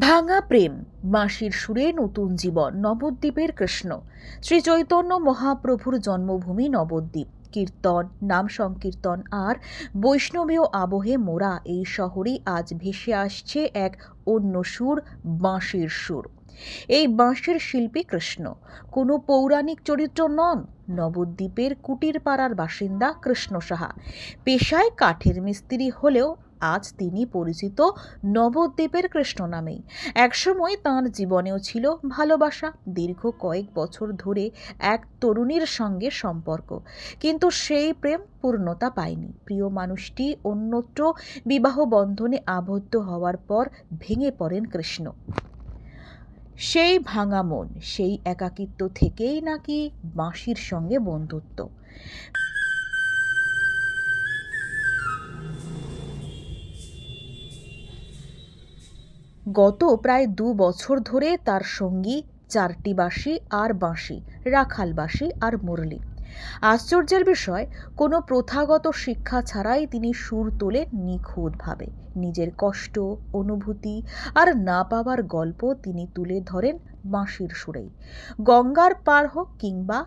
ভাঙা প্রেম, মাসির সুরে নতুন জীবন, নবদ্বীপের কৃষ্ণ। শ্রী চৈতন্য মহাপ্রভুর জন্মভূমি নবদ্বীপ। কীর্তন, নাম সংকীর্তন আর বৈষ্ণবীয় আবহে মোরা এই শহরেই আজ ভেসে আসছে এক অন্য সুর, বাঁশির সুর। এই বাঁশির শিল্পী কৃষ্ণ। কোনো পৌরাণিক চরিত্র নন। নবদ্বীপের কুটির পাড়ার বাসিন্দা কৃষ্ণ সাহা। পেশায় কাঠের মিস্ত্রি হলেও আজ তিনি পরিচিত নবদ্বীপের কৃষ্ণ নামেই। একসময় তাঁর জীবনেও ছিল ভালোবাসা। দীর্ঘ কয়েক বছর ধরে এক তরুণীর সঙ্গে সম্পর্ক। কিন্তু সেই প্রেম পূর্ণতা পায়নি। প্রিয় মানুষটি অন্যত্র বিবাহ বন্ধনে আবদ্ধ হওয়ার পর ভেঙে পড়েন কৃষ্ণ। সেই ভাঙা মন, সেই একাকিত্ব থেকেই নাকি বাঁশির সঙ্গে বন্ধুত্ব। গত প্রায় দু বছর ধরে তার সঙ্গী চারটি বাঁশি আর বাঁশি রাখাল বাঁশি আর মুরলি। আশ্চর্যের বিষয়, কোনো প্রথাগত শিক্ষা ছাড়াই তিনি সুর তোলেন নিখুঁতভাবে নিজের কষ্ট, অনুভূতি আর না পাওয়ার গল্প তিনি তুলে ধরেন বাঁশির সুরেই। গঙ্গার পার হোক কিংবা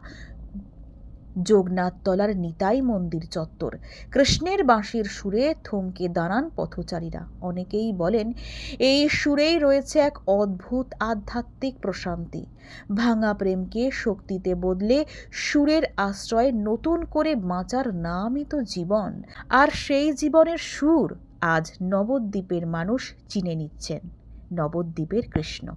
যোগনাথতলার নিতাই মন্দির চত্বর। কৃষ্ণের বাঁশির সুরে থমকে দাঁড়ান পথচারীরা। অনেকেই বলেন, এই সুরেই রয়েছে এক অদ্ভুত আধ্যাত্মিক প্রশান্তি। ভাঙা প্রেমকে শক্তিতে বদলে সুরের আশ্রয়ে নতুন করে বাঁচার নামই তো জীবন। আর সেই জীবনের সুর আজ নবদ্বীপের মানুষ চিনে নিচ্ছেন। নবদ্বীপের কৃষ্ণ।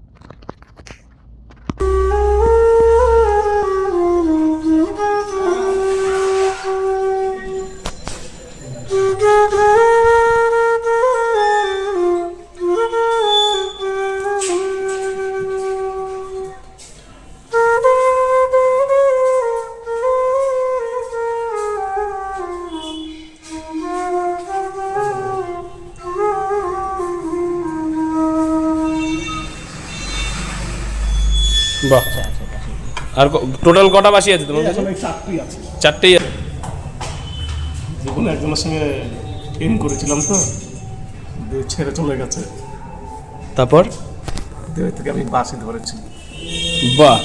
বাহ। আর টোটাল কটা বাসি আছে তোমার কাছে? চারটেই আছে। জীবনে একজনের সঙ্গে প্রেম করেছিলাম তো ছেড়ে চলে গেছে। তারপর? থেকে আমি বাসি ধরেছি। বাহ।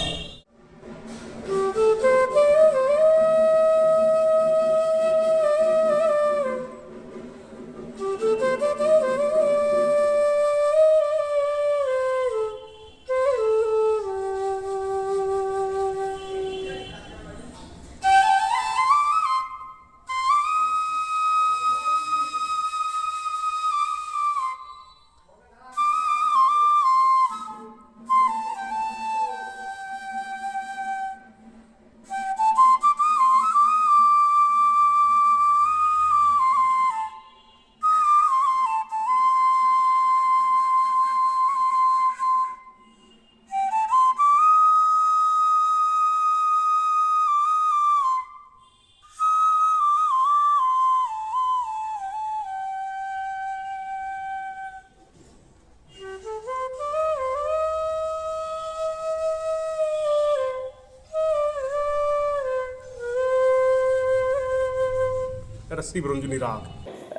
এটা শিবরঞ্জনী রাগ।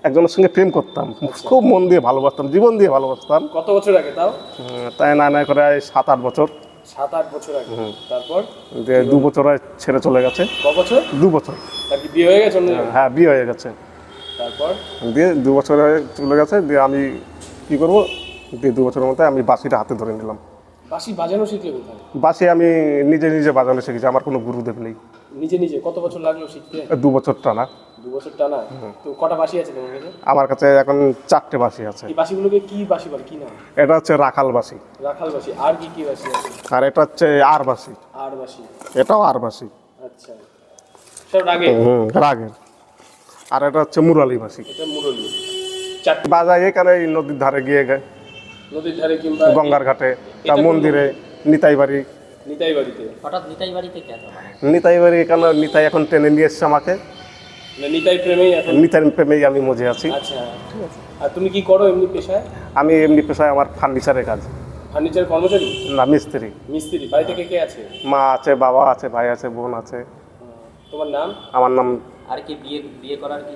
একজনের সঙ্গে প্রেম করতাম খুব মন দিয়ে ভালোবাসতাম জীবন দিয়ে ভালোবাসতাম। কত বছর আগে তাও? তাই না না করে সাত আট বছর। সাত আট বছর আগে। তারপর? দিয়ে দু বছর হয় ছেড়ে চলে গেছে। ক বছর? দু বছর। কি বিয়ে হয়ে গেছে হ্যাঁ বিয়ে হয়ে গেছে। তারপর? দিয়ে দু বছর হয়ে চলে গেছে দিয়ে আমি কি করব? দিয়ে দু বছরের মধ্যে আমি বাসিটা হাতে ধরে নিলাম। বাঁশি বাজানো শিখলে কোথায়? বাসি আমি নিজে নিজে বাজানো শিখেছি আমার কোনো গুরুদেব নেই। নিজে নিজে কত বছর লাগল শিখতে? দু বছর টানা। দু বছর টানা? তো কটা বাঁশি আছে তোমার কাছে? আমার কাছে এখন চারটে বাসি আছে। এই বাঁশিগুলোকে কি বাঁশি বলে? কি নাম? এটা হচ্ছে রাখাল বাসি। রাখাল বাঁশি আর কি কি বাঁশি আছে? আর এটা হচ্ছে আর বাসি। আর বাঁশি এটাও আর বাসি। আচ্ছা। সব রাগে হুম রাগের। আর এটা হচ্ছে মুরালি বাসি। এটা মুরলি। চারটি বাজায় এখানে নদীর ধারে গিয়ে গে নদীর ধারে কিংবা গঙ্গার ঘাটে মন্দিরে নিতাই বাড়ি। নিতাই বাড়িতে? হঠাৎ নিতাই বাড়িতে কেন মানে নিতাই বাড়ি এখানে নিতাই এখন টেনে নিয়ে এসছে আমাকে। নিতাই প্রেমেই এখন? নিতাই প্রেমেই আমি মজে আছি। আচ্ছা। আর তুমি কি করো এমনি পেশায়? আমি এমনি পেশায় আমার ফার্নিচারের কাজ। ফার্নিচার কর্মচারী? না মিস্ত্রি। মিস্ত্রি। বাড়িতে কে কে আছে? মা আছে বাবা আছে ভাই আছে বোন আছে। তোমার নাম? আমার নাম আর কি বিয়ে বিয়ে করার কি?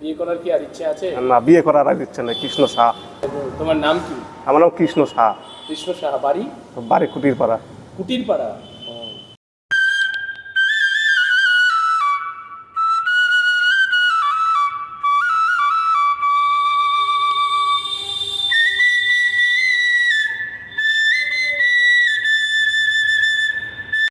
বিয়ে করার কি আর ইচ্ছে আছে? না বিয়ে করার আর ইচ্ছে নেই কৃষ্ণ শাহ তোমার নাম কি? আমার নাম কৃষ্ণ শাহ কৃষ্ণ সাহা। বাড়ি? বাড়ি কুটির পাড়া কুটির পাড়া